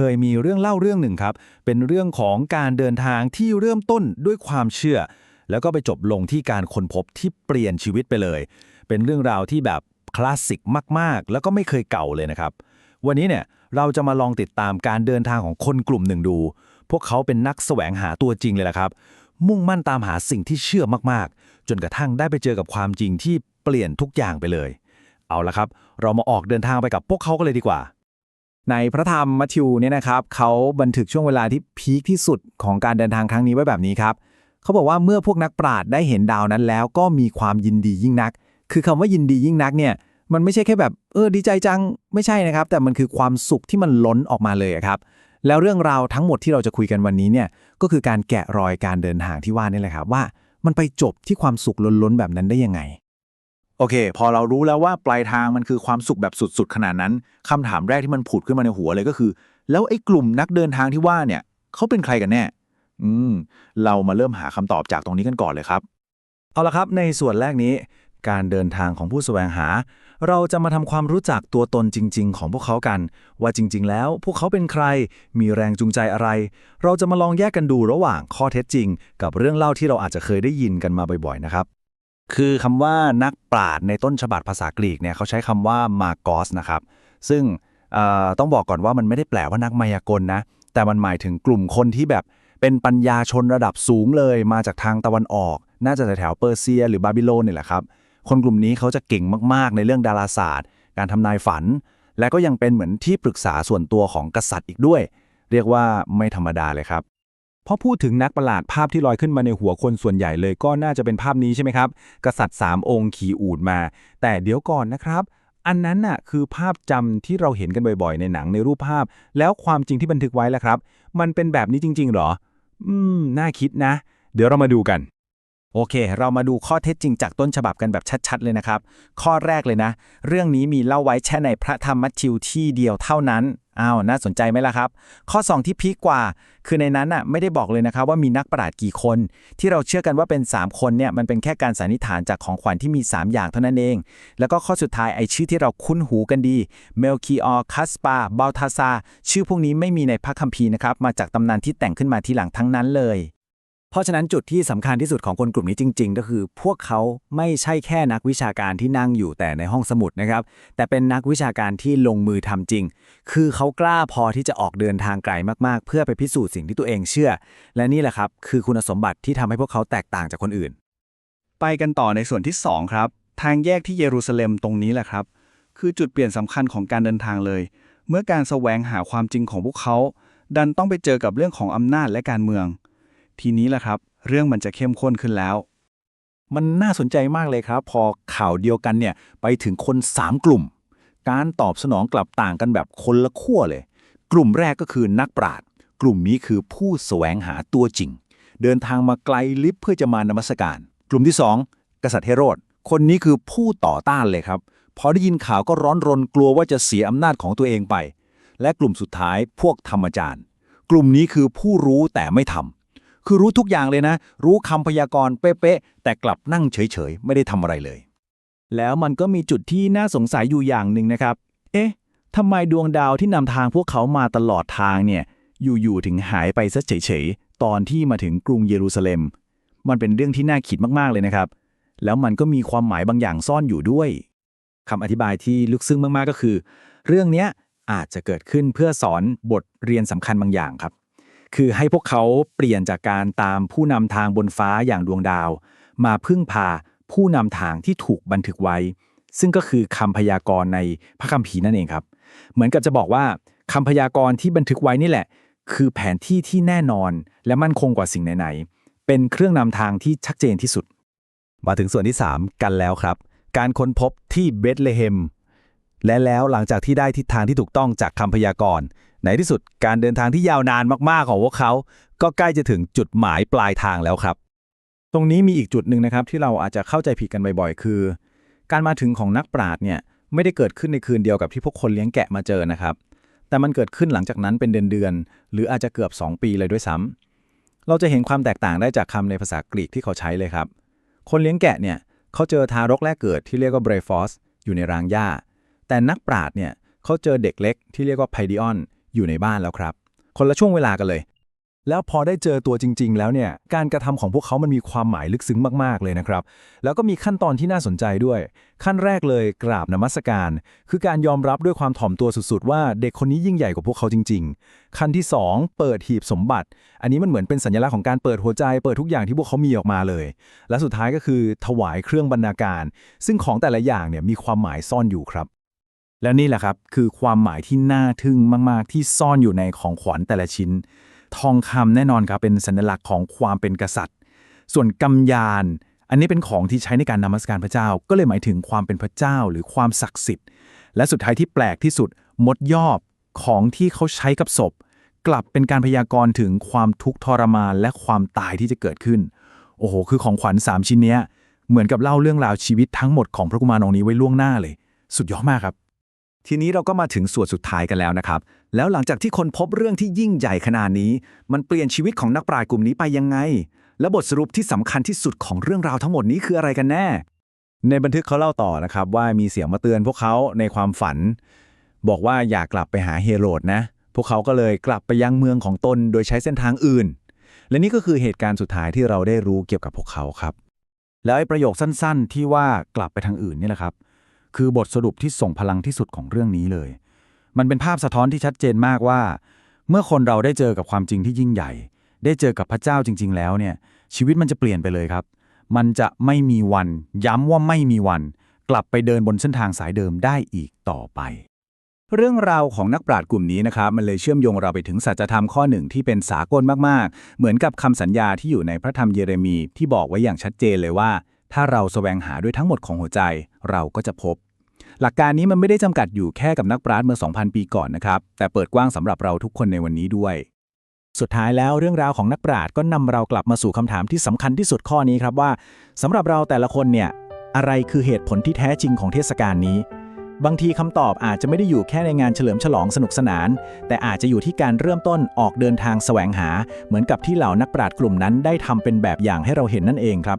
เคยมีเรื่องเล่าเรื่องหนึ่งครับ เป็นเรื่องของการเดินทางที่เริ่มต้นด้วยความเชื่อ แล้วก็ไปจบลงที่การค้นพบที่เปลี่ยนชีวิตไปเลย เป็นเรื่องราวที่แบบคลาสสิกมากๆ แล้วก็ไม่เคยเก่าเลยนะครับ วันนี้เนี่ยเราจะมาลองติดตามการเดินทางของคนกลุ่มหนึ่งดู พวกเขาเป็นนักแสวงหาตัวจริงเลยละครับ มุ่งมั่นตามหาสิ่งที่เชื่อมากๆ จนกระทั่งได้ไปเจอกับความจริงที่เปลี่ยนทุกอย่างไปเลย เอาละครับ เรามาออกเดินทางไปกับพวกเขากันเลยดีกว่า ในพระธรรมมัทธิวเนี่ยนะครับเขาบันทึกช่วงเวลาที่พีคที่สุดของการเดินทางครั้งนี้ไว้แบบนี้ครับเขาบอกว่าเมื่อพวกนักปราชญ์ได้เห็นดาวนั้นแล้ว ก็มีความยินดียิ่งนัก คือคำว่ายินดียิ่งนักเนี่ยมันไม่ใช่แค่แบบเออดีใจจังไม่ใช่นะครับ แต่มันคือความสุขที่มันล้นออกมาเลยครับ แล้วเรื่องราวทั้งหมดที่เราจะคุยกันวันนี้เนี่ยก็คือการแกะรอยการเดินทางที่ว่านี่แหละครับว่า มันไปจบที่ความสุขล้นๆแบบนั้นได้ยังไง โอเค พอเรารู้แล้วว่าปลายทางมันคือความสุขแบบสุด ๆ ขนาดนั้นคำถามแรกที่มันผุดขึ้นมาในหัวเลยก็คือ แล้วไอ้กลุ่มนักเดินทางที่ว่าเนี่ยเขาเป็นใครกันแน่ อืม เรามาเริ่มหาคำตอบจากตรงนี้กันก่อนเลยครับ เอาละครับ ในส่วนแรกนี้ การเดินทางของผู้แสวงหา เราจะมาทำความรู้จักตัวตนจริง ๆ ของพวกเขากัน ว่าจริง ๆ แล้ว พวกเขาเป็นใคร มีแรงจูงใจอะไร เราจะมาลองแยกกันดูระหว่างข้อเท็จจริง กับเรื่องเล่าที่เราอาจจะเคยได้ยินกันมาบ่อยๆนะครับ คือคำว่านักปราชญ์ในต้นฉบับภาษากรีกเนี่ยเขาใช้คำว่ามาโกสนะครับ ซึ่งต้องบอกก่อนว่ามันไม่ได้แปลว่านักมายากลนะ แต่มันหมายถึงกลุ่มคนที่แบบเป็นปัญญาชนระดับสูงเลยมาจากทางตะวันออก น่าจะแถวเปอร์เซีย หรือบาบิโลนนี่แหละครับ คนกลุ่มนี้เขาจะเก่งมากๆ ในเรื่องดาราศาสตร์ การทำนายฝัน และก็ยังเป็นเหมือนที่ปรึกษาส่วนตัวของกษัตริย์อีกด้วย เรียกว่าไม่ธรรมดาเลยครับ พอพูดถึงนักประหลาดภาพที่ลอยขึ้นมาในหัวคนส่วนใหญ่เลยก็น่าจะเป็นภาพนี้ใช่ไหมครับ กษัตริย์ 3 องค์ขี่อูดมา แต่เดี๋ยวก่อนนะครับ อันนั้นน่ะคือภาพจำที่เราเห็นกันบ่อยๆ ในหนังในรูปภาพ แล้วความจริงที่บันทึกไว้ล่ะครับ มันเป็นแบบนี้จริง ๆ หรอ อืม น่าคิดนะ เดี๋ยวเรามาดูกัน โอเค เรามาดูข้อเท็จจริงจากต้นฉบับกันแบบชัด ๆ เลยนะครับ ข้อแรกเลยนะ เรื่องนี้มีเล่าไว้แค่ในพระธรรมมัทธิวที่เดียวเท่านั้น อ้าว น่าสนใจไหมล่ะครับ ข้อ 2 ที่พีคกว่า คือในนั้นน่ะไม่ได้บอกเลยนะครับว่ามีนักปราชญ์กี่คน ที่เราเชื่อกันว่าเป็น 3 คนเนี่ยมันเป็นแค่การสันนิษฐานจากของขวัญที่มี 3 อย่างเท่านั้นเอง แล้วก็ข้อสุดท้ายไอชื่อที่เราคุ้นหูกันดีเมลคีออคัสปาบาลทาซาชื่อพวกนี้ไม่มีในพระคัมภีร์นะครับมาจากตำนานที่แต่งขึ้นมาทีหลังทั้งนั้นเลย เพราะฉะนั้นจุดที่สำคัญที่สุดของคนกลุ่มนี้จริง ๆ ก็คือ พวกเขาไม่ใช่แค่นักวิชาการที่นั่งอยู่แต่ในห้องสมุดนะครับ แต่เป็นนักวิชาการที่ลงมือทำจริง คือเขากล้าพอที่จะออกเดินทางไกลมากๆ เพื่อไปพิสูจน์สิ่งที่ตัวเองเชื่อ และนี่แหละครับคือคุณสมบัติที่ทำให้พวกเขาแตกต่างจากคนอื่น ไปกันต่อในส่วนที่ 2 ครับ ทางแยกที่เยรูซาเล็มตรงนี้แหละครับ คือจุดเปลี่ยนสำคัญของการเดินทางเลย เมื่อการแสวงหาความจริงของพวกเขา ดันต้องไปเจอกับเรื่องของอำนาจและการเมือง ทีนี้แหละครับ เรื่องมันจะเข้มข้นขึ้นแล้ว มันน่าสนใจมากเลยครับ พอข่าวเดียวกันเนี่ยไปถึงคน 3 กลุ่ม การตอบสนองกลับต่างกันแบบคนละขั้วเลย กลุ่มแรกก็คือนักปราชญ์กลุ่มนี้คือผู้แสวงหาตัวจริง เดินทางมาไกลลิบเพื่อจะมานมัสการ กลุ่มที่ 2 กษัตริย์เฮโรดคนนี้คือผู้ต่อต้านเลยครับพอได้ยินข่าวก็ร้อนรนกลัวว่าจะเสียอำนาจของตัวเองไป และกลุ่มสุดท้ายพวกธรรมจารย์ กลุ่มนี้คือผู้รู้แต่ไม่ทำ คือรู้ทุกอย่างเลยนะ รู้คำพยากรณ์เป๊ะๆแต่กลับนั่งเฉยๆ ไม่ได้ทำอะไรเลย แล้วมันก็มีจุดที่น่าสงสัยอยู่อย่างหนึ่งนะครับ เอ๊ะทำไมดวงดาวที่นำทางพวกเขามาตลอดทางเนี่ย อยู่ๆถึงหายไปซะเฉยๆ ตอนที่มาถึงกรุงเยรูซาเล็ม มันเป็นเรื่องที่น่าคิดมากๆเลยนะครับ แล้วมันก็มีความหมายบางอย่างซ่อนอยู่ด้วยคำอธิบายที่ลึกซึ้งมากๆก็คือ เรื่องนี้อาจจะเกิดขึ้นเพื่อสอนบทเรียนสำคัญบางอย่างครับ คือให้พวกเขาเปลี่ยนจากการตามผู้นำทางบนฟ้าอย่างดวงดาว มาพึ่งพาผู้นำทางที่ถูกบันทึกไว้ ซึ่งก็คือคำพยากรณ์ในพระคัมภีร์นั่นเองครับ เหมือนกับจะบอกว่าคำพยากรณ์ที่บันทึกไว้นี่แหละ คือแผนที่ที่แน่นอน และมั่นคงกว่าสิ่งไหนๆเป็นเครื่องนำทางที่ชัดเจนที่สุด มาถึงส่วนที่ 3 กันแล้วครับ การค้นพบที่เบธเลเฮมและแล้วหลังจากที่ได้ทิศทางที่ถูกต้องจากคำพยากรณ์ ในที่สุดการเดินทางที่ยาวนานมากๆของพวกเขา ก็ใกล้จะถึงจุดหมายปลายทางแล้วครับ ตรงนี้มีอีกจุดหนึ่งนะครับที่เราอาจจะเข้าใจผิดกันบ่อยๆ คือ การมาถึงของนักปราชญ์เนี่ยไม่ได้เกิดขึ้นในคืนเดียวกับที่พวกคนเลี้ยงแกะมาเจอนะครับ แต่มันเกิดขึ้นหลังจากนั้นเป็นเดือนๆ หรืออาจจะเกือบ 2 ปีเลยด้วยซ้ำเราจะเห็นความแตกต่างได้จากคำในภาษากรีกที่เขาใช้เลยครับ คนเลี้ยงแกะเนี่ยเขาเจอทารกแรกเกิดที่เรียกว่าเบรฟอสอยู่ในรางหญ้า แต่นักปราชญ์เนี่ยเขาเจอเด็กเล็กที่เรียกว่าไพดิออน อยู่ในบ้านแล้วครับ คนละช่วงเวลากันเลย แล้วพอได้เจอตัวจริง ๆ แล้วเนี่ยการกระทำของพวกเขามันมีความหมายลึกซึ้งมากๆเลยนะครับ แล้วก็มีขั้นตอนที่น่าสนใจด้วย ขั้นแรกเลยกราบนมัสการ คือการยอมรับด้วยความถ่อมตัวสุดๆ ว่าเด็กคนนี้ยิ่งใหญ่กว่าพวกเขาจริง ๆ ขั้นที่ 2 เปิดหีบสมบัติ อันนี้มันเหมือนเป็นสัญลักษณ์ของการเปิดหัวใจ เปิดทุกอย่างที่พวกเขามีออกมาเลย และสุดท้ายก็คือถวายเครื่องบรรณาการ ซึ่งของแต่ละอย่างเนี่ยมีความหมายซ่อนอยู่ครับ แล้วนี่แหละครับ คือความหมายที่น่าทึ่งมาก ๆ ที่ซ่อนอยู่ในของขวัญแต่ละชิ้น ทองคำแน่นอนครับ เป็นสัญลักษณ์ของความเป็นกษัตริย์ ส่วนกำยาน อันนี้เป็นของที่ใช้ในการนมัสการพระเจ้า ก็เลยหมายถึงความเป็นพระเจ้าหรือความศักดิ์สิทธิ์ และสุดท้ายที่แปลกที่สุด มดยอบของที่เขาใช้กับศพ กลับเป็นการพยากรณ์ถึงความทุกข์ทรมาน และความตายที่จะเกิดขึ้น โอ้โห คือของขวัญสามชิ้นเนี้ยเหมือนกับเล่าเรื่องราวชีวิตทั้งหมดของพระกุมารองค์นี้ไว้ล่วงหน้าเลย สุดยอดมากครับ ทีนี้เราก็มาถึงส่วนสุดท้ายกันแล้วนะครับ แล้วหลังจากที่คนพบเรื่องที่ยิ่งใหญ่ขนาดนี้ มันเปลี่ยนชีวิตของนักปราชญ์กลุ่มนี้ไปยังไง และบทสรุปที่สำคัญที่สุดของเรื่องราวทั้งหมดนี้คืออะไรกันแน่ ในบันทึกเขาเล่าต่อนะครับว่ามีเสียงมาเตือนพวกเขาในความฝัน บอกว่าอย่ากกลับไปหาเฮโรดนะ พวกเขาก็เลยกลับไปยังเมืองของตนโดยใช้เส้นทางอื่น และนี่ก็คือเหตุการณ์สุดท้ายที่เราได้รู้เกี่ยวกับพวกเขาครับ แล้วไอ้ประโยคสั้น ๆ ที่ว่ากลับไปทางอื่นนี่แหละครับ คือบทสรุปที่ส่งพลังที่สุดของเรื่องนี้เลย มันเป็นภาพสะท้อนที่ชัดเจนมากว่า เมื่อคนเราได้เจอกับความจริงที่ยิ่งใหญ่ ได้เจอกับพระเจ้าจริง ๆ แล้วเนี่ย ชีวิตมันจะเปลี่ยนไปเลยครับ มันจะไม่มีวัน ย้ำว่าไม่มีวัน กลับไปเดินบนเส้นทางสายเดิมได้อีกต่อไปเรื่องราวของนักปราชญ์กลุ่มนี้นะครับมันเลยเชื่อมโยงเราไปถึงสัจธรรมข้อหนึ่งที่เป็นสากลมากๆ เหมือนกับคำสัญญาที่อยู่ในพระธรรมเยเรมีที่บอกไว้อย่างชัดเจนเลยว่า ถ้าเราแสวงหาด้วยทั้งหมดของหัวใจ เราก็จะพบ หลักการนี้มันไม่ได้จำกัดอยู่แค่กับนักปราชญ์เมื่อ 2,000 ปีก่อนนะครับ แต่เปิดกว้างสำหรับเราทุกคนในวันนี้ด้วย สุดท้ายแล้วเรื่องราวของนักปราชญ์ก็นำเรากลับมาสู่คำถามที่สำคัญที่สุดข้อนี้ครับว่าสำหรับเราแต่ละคนเนี่ยอะไรคือเหตุผลที่แท้จริงของเทศกาลนี้ บางทีคำตอบอาจจะไม่ได้อยู่แค่ในงานเฉลิมฉลองสนุกสนาน แต่อาจจะอยู่ที่การเริ่มต้นออกเดินทางแสวงหา เหมือนกับที่เหล่านักปราชญ์กลุ่มนั้นได้ทำเป็นแบบอย่างให้เราเห็นนั่นเองครับ